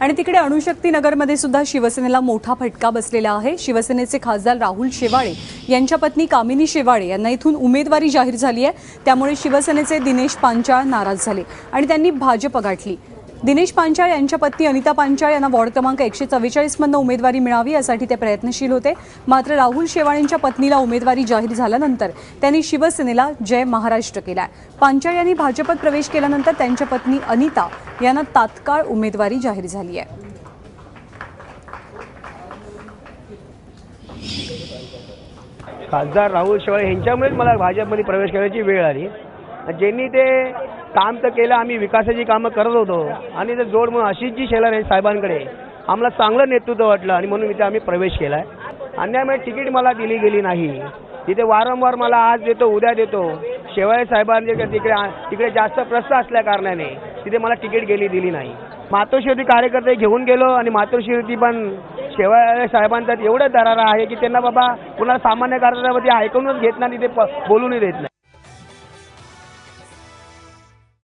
आणि तिकडे अणुशक्ती नगरमध्ये सुद्धा शिवसेनेला मोठा फटका बसलेला आहे. शिवसेनेचे खासदार राहुल शेवाळे यांच्या पत्नी कामिनी शेवाळे यांना इथून उमेदवारी जाहीर झाली आहे. त्यामुळे शिवसेनेचे दिनेश पांचाळ नाराज झाले आणि त्यांनी भाजप गाठली. दिनेश पांचाळ यांच्या पत्नी अनिता पांचाळ यांना वॉर्ड क्रमांक एकशे चव्वेचाळीसमधनं उमेदवारी मिळावी यासाठी ते प्रयत्नशील होते. मात्र राहुल शेवाळेंच्या पत्नीला उमेदवारी जाहीर झाल्यानंतर त्यांनी शिवसेनेला जय महाराष्ट्र केलाय. पांचाळ यांनी भाजपत प्रवेश केल्यानंतर त्यांच्या पत्नी अनिता यांना तात्काळ उमेदवारी जाहीर झाली आहे. खासदार राहुल शेवाळे यांच्यामुळेच मला भाजपमध्ये प्रवेश करण्याची वेळ आली. ज्यांनी ते काम तर केलं आम्ही विकासाची कामं करत होतो. आणि ते जोड म्हणून अशीच शेलार आहे साहेबांकडे आम्हाला चांगलं नेतृत्व वाटलं आणि म्हणून इथे आम्ही प्रवेश केला आहे अन्यायमुळे तिकीट मला दिली गेली नाही. तिथे वारंवार मला आज देतो उद्या देतो. शेवाळे साहेबांचे तिकडे तिकडे जास्त प्रस्त असल्या कारणाने तिथे मला तिकीट गेली दिली नाही. मातोश्री कार्यकर्ते घेऊन गेलो आणि मातोश्री पण शेवाळे साहेबांचा एवढं दरारा आहे की त्यांना बाबा कुणाला सामान्य कार्यकर्त्यावरती ऐकूनच घेत नाही ते बोलूनही देत नाही.